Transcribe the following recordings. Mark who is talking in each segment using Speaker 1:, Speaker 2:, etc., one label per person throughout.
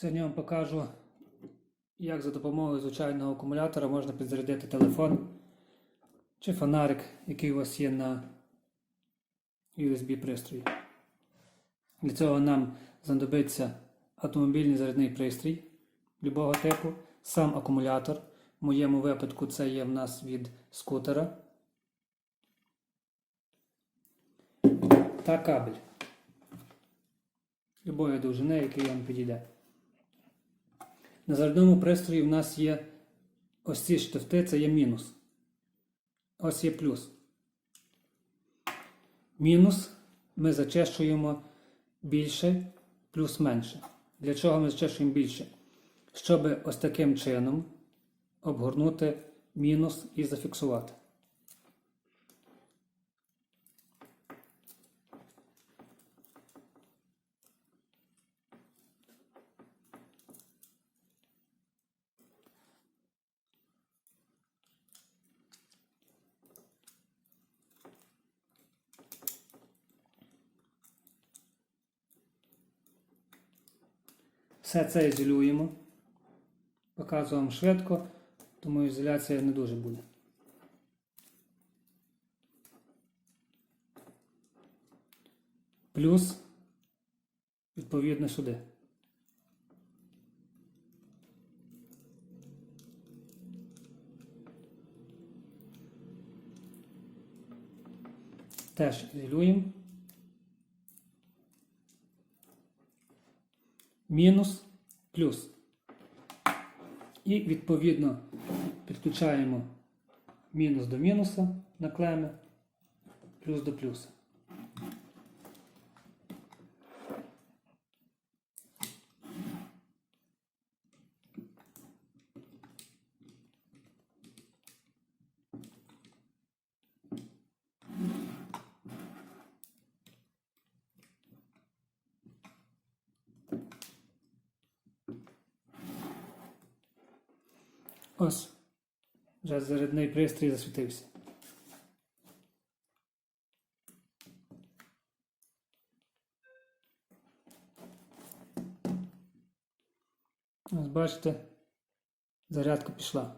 Speaker 1: Сьогодні я вам покажу, як за допомогою звичайного акумулятора можна підзарядити телефон чи фонарик, який у вас є на USB пристрої. Для цього нам знадобиться автомобільний зарядний пристрій любого типу, сам акумулятор. В моєму випадку це є в нас від скутера та кабель любої довжини, який вам підійде. На зарядному пристрої в нас є ось ці штифти, це є мінус. Ось є плюс. Мінус ми зачищуємо більше, плюс менше. Для чого ми зачищуємо більше? Щоб ось таким чином обгорнути мінус і зафіксувати. Все це ізолюємо. Показую вам швидко, тому ізоляція не дуже буде. Плюс, відповідно, сюди. Теж ізолюємо. Мінус, плюс. І відповідно підключаємо мінус до мінуса на клеми, плюс до плюса. Ось. Вже зарядний пристрій засвітився. Ось бачите, зарядка пішла.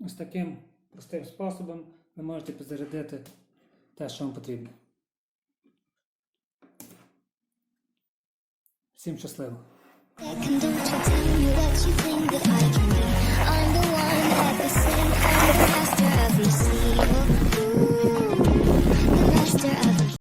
Speaker 1: Ось таким простим способом ви можете підзарядити те, що вам потрібно. Всім щасливо!